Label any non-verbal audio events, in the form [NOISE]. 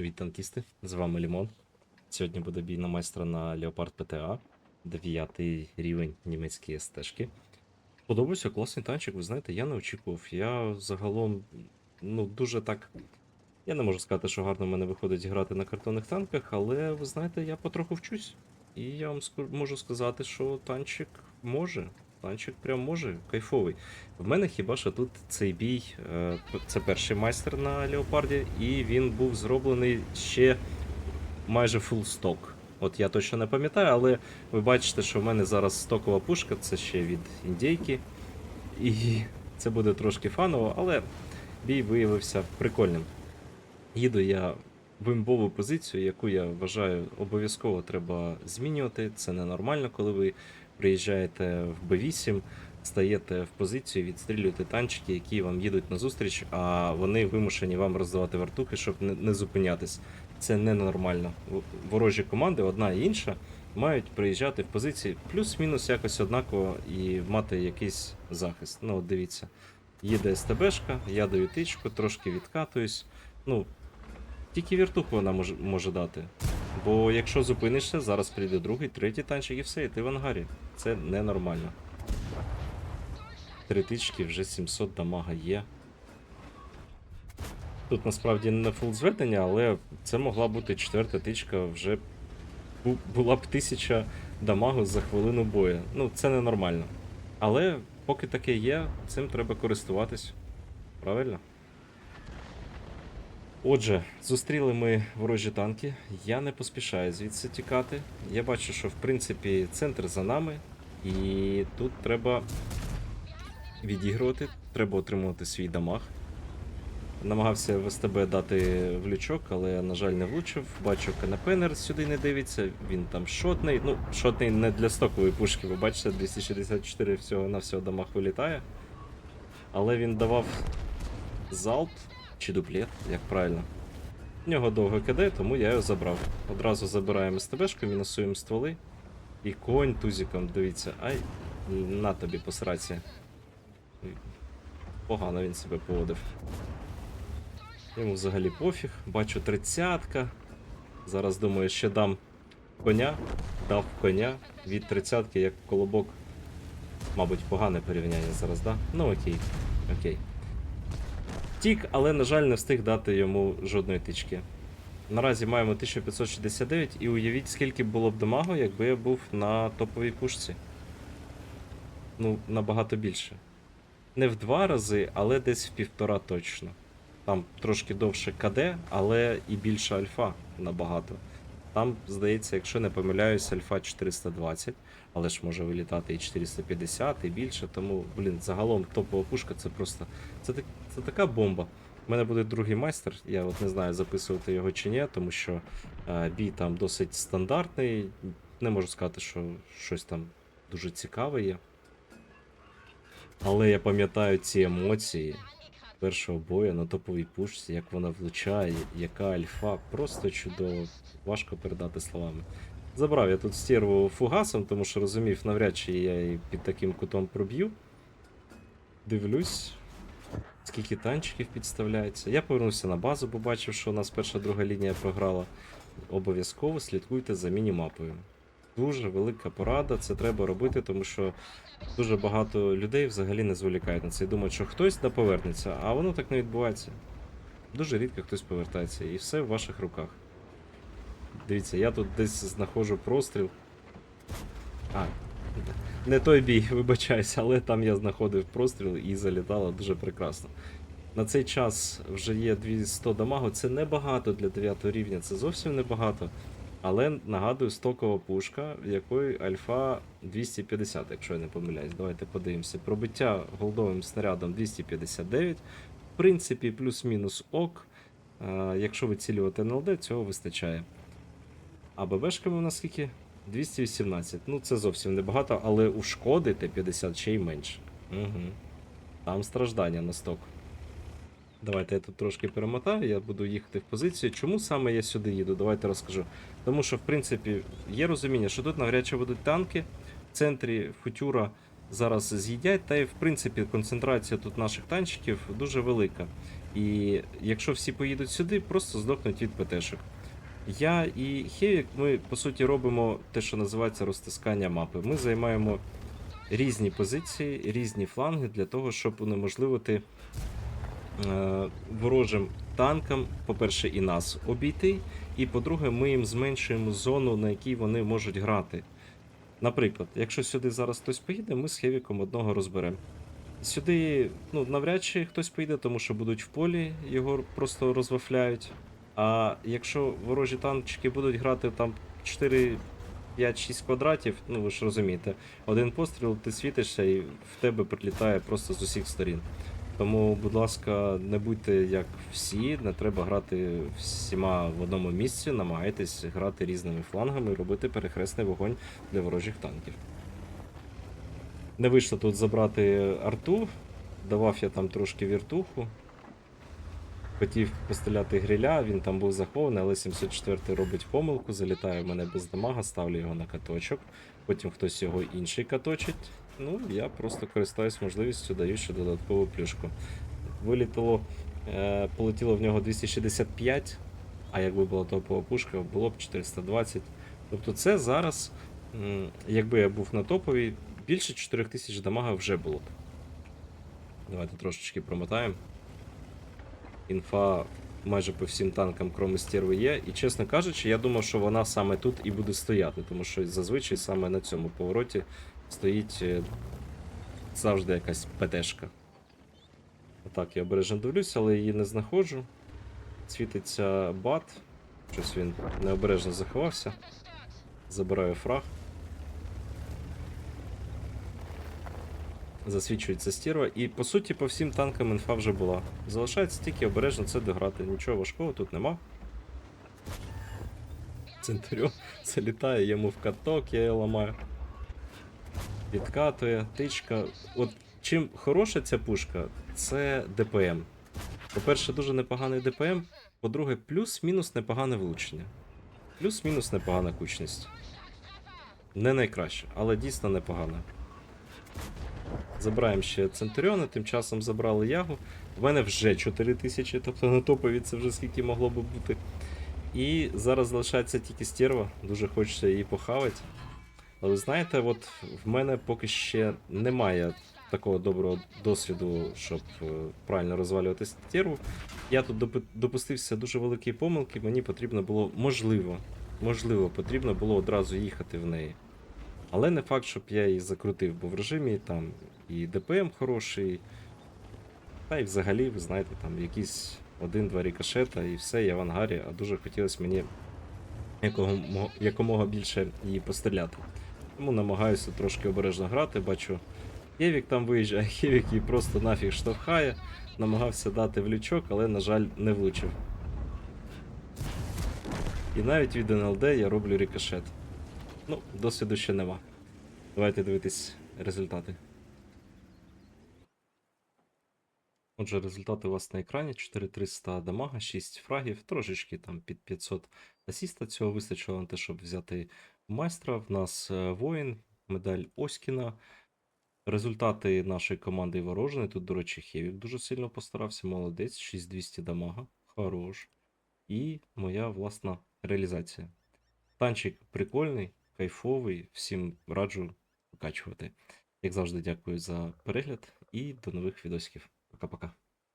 Привіт, танкісти! З вами Лімон. Сьогодні буде бій на майстра на Leopard PTA, 9 рівень німецької СТ-шки. Подобається класний танчик, ви знаєте, я не очікував. Я загалом ну, дуже так. Я не можу сказати, що гарно в мене виходить грати на картонних танках, але ви знаєте, я потроху вчусь. І я вам можу сказати, що танчик може. Танчик прям може, кайфовий. В мене хіба що тут цей бій, е, це перший майстер на Леопарді, і він був зроблений ще майже фул сток. От я точно не пам'ятаю, але ви бачите, що в мене зараз стокова пушка, це ще від індійки. І це буде трошки фаново, але бій виявився прикольним. Їду я в імбову позицію, яку я вважаю обов'язково треба змінювати. Це ненормально, коли ви приїжджаєте в Б8, стаєте в позицію, відстрілюєте танчики, які вам їдуть назустріч, а вони вимушені вам роздавати вартухи, щоб не, не зупинятись. Це ненормально. Ворожі команди, одна і інша, мають приїжджати в позиції плюс-мінус якось однаково і мати якийсь захист. Ну, от дивіться, їде СТБшка, я даю тичку, трошки відкатуюсь. Ну, тільки віртуху вона може, може дати. Бо якщо зупинишся, зараз прийде другий, третій танчик і все, і ти в ангарі. Це ненормально. Три тички, вже 700 дамага є. Тут насправді не фул зведення, але це могла бути четверта тичка, вже була б тисяча дамагу за хвилину бою. Ну, це ненормально. Але поки таке є, цим треба користуватись. Правильно? Отже, зустріли ми ворожі танки. Я не поспішаю звідси тікати. Я бачу, що в принципі центр за нами, і тут треба відігрувати, треба отримувати свій дамаг. Намагався в СТБ дати в лючок, але, на жаль, не влучив. Бачу, КНПНер сюди не дивиться, він там шотний. Ну, шотний не для стокової пушки, ви бачите, 264 всього на всього дамаг вилітає. Але він давав залп чи дуплет, як правильно. В нього довго КД, тому я його забрав. Одразу забираємо СТБшку, мінусуємо стволи. І конь тузиком, дивіться, ай, на тобі по сраці. Погано він себе поводив. Йому взагалі пофіг. Бачу тридцятка. Зараз думаю, ще дам коня. Дав коня від тридцятки як колобок. Мабуть, погане порівняння зараз, да? Ну окей. Окей. Тік, але, на жаль, не встиг дати йому жодної тички. Наразі маємо 1569 і уявіть, скільки було б дамагу, якби я був на топовій пушці. Ну, набагато більше. Не в два рази, але десь в півтора точно. Там трошки довше КД, але і більше альфа набагато. Там, здається, якщо не помиляюсь, альфа 420, але ж може вилітати і 450, і більше. Тому, блін, загалом топова пушка це просто. Це, це така бомба. У мене буде другий майстер, я от не знаю, записувати його чи ні, тому що е, бій там досить стандартний. Не можу сказати, що щось там дуже цікаве є. Але я пам'ятаю ці емоції першого бою на топовій пушці, як вона влучає, яка альфа, просто чудово. Важко передати словами. Забрав я тут стерву фугасом, тому що розумів, навряд чи я її під таким кутом проб'ю. Дивлюсь, скільки танчиків підставляється. Я повернувся на базу, бо бачив, що у нас перша друга лінія програла. Обов'язково слідкуйте за мінімапою. Дуже велика порада, це треба робити, тому що дуже багато людей взагалі не зволікають на це і думають, що хтось да повернеться, а воно так не відбувається. Дуже рідко хтось повертається, і все в ваших руках. Дивіться, я тут десь знаходжу простріл. А, не той бій, [LAUGHS] вибачаюся, але там я знаходив простріл і залітало дуже прекрасно. На цей час вже є 200 дамагу, це небагато для 9 рівня, це зовсім небагато. Але нагадую, стокова пушка, в якої альфа 250, якщо я не помиляюсь. Давайте подивимося. Пробиття голдовим снарядом 259. В принципі, плюс-мінус ок. Е, Якщо вицілювати НЛД, цього вистачає. А ББшками у нас скільки? 218. Ну, це зовсім небагато, але у шкоди Т-50 ще й менше. Угу. Там страждання на сток. Давайте я тут трошки перемотаю, я буду їхати в позицію. Чому саме я сюди їду? Давайте розкажу. Тому що, в принципі, є розуміння, що тут навряд чи будуть танки. В центрі футюра зараз з'їдять, та й в принципі концентрація тут наших танчиків дуже велика. І якщо всі поїдуть сюди, просто здохнуть від ПТшок. Я і Хевік, ми по суті робимо те, що називається розтискання мапи. Ми займаємо різні позиції, різні фланги для того, щоб унеможливити е, ворожим танкам, по-перше, і нас обійти, і по-друге, ми їм зменшуємо зону, на якій вони можуть грати. Наприклад, якщо сюди зараз хтось поїде, ми з Хевіком одного розберемо. Сюди ну, навряд чи хтось поїде, тому що будуть в полі, його просто розвафляють. А якщо ворожі танчики будуть грати там 4, 5, 6 квадратів, ну ви ж розумієте, один постріл, ти світишся і в тебе прилітає просто з усіх сторін. Тому, будь ласка, не будьте як всі, не треба грати всіма в одному місці, намагайтесь грати різними флангами і робити перехресний вогонь для ворожих танків. Не вийшло тут забрати арту, давав я там трошки віртуху. Хотів постріляти гриля, він там був захований, але 704 робить помилку, залітає в мене без дамага, ставлю його на каточок. Потім хтось його інший каточить. Ну, я просто користаюсь можливістю, даю ще додаткову плюшку. Вилітало, е, полетіло в нього 265, а якби була топова пушка, було б 420. Тобто це зараз, якби я був на топовій, більше 4000 дамага вже було б. Давайте трошечки промотаємо. Інфа майже по всім танкам, кроме стерви є. І чесно кажучи, я думав, що вона саме тут і буде стояти, тому що зазвичай саме на цьому повороті стоїть е, завжди якась ПТшка. Отак, я обережно дивлюся, але її не знаходжу. Світиться бат. Щось він необережно заховався. Забираю фраг. Засвічується стерва, і по суті по всім танкам інфа вже була. Залишається тільки обережно це дограти. Нічого важкого тут нема. Центуріон залітає йому в каток, я його ламаю. Підкатує, тичка. От чим хороша ця пушка, це ДПМ. По-перше, дуже непоганий ДПМ. По-друге, плюс-мінус непогане влучення. Плюс-мінус непогана кучність. Не найкраще, але дійсно непогана. Забираємо ще Центуріона, тим часом забрали ягу. В мене вже 4000, тобто на топові це вже скільки могло би бути. І зараз залишається тільки стерва, дуже хочеться її похавати. Але знаєте, от в мене поки ще немає такого доброго досвіду, щоб е, правильно розвалювати стерву. Я тут допустився дуже великої помилки, мені потрібно було, можливо, можливо, потрібно було одразу їхати в неї. Але не факт, щоб я її закрутив, бо в режимі там і ДПМ хороший, та й взагалі, ви знаєте, там якісь один-два рикошета і все, я в ангарі, а дуже хотілося мені якомога більше її постріляти. Тому намагаюся трошки обережно грати, бачу. Хевік там виїжджає, [LAUGHS] Хевік її просто нафіг штовхає, намагався дати в лючок, але, на жаль, не влучив. І навіть від НЛД я роблю рикошет. Ну, досвіду ще нема. Давайте дивитись результати. Отже, результати у вас на екрані: 4300 дамага, 6 фрагів, трошечки там під 500 асіста. Цього вистачило на те, щоб взяти майстра. В нас е, воїн, медаль Оськіна. Результати нашої команди і ворожини. Тут, до речі, Хевік дуже сильно постарався. Молодець, 6200 дамага. Хорош. І моя власна реалізація. Танчик прикольний, кайфовий. Всім раджу покачувати. Як завжди, дякую за перегляд і до нових відосиків. Пока-пока.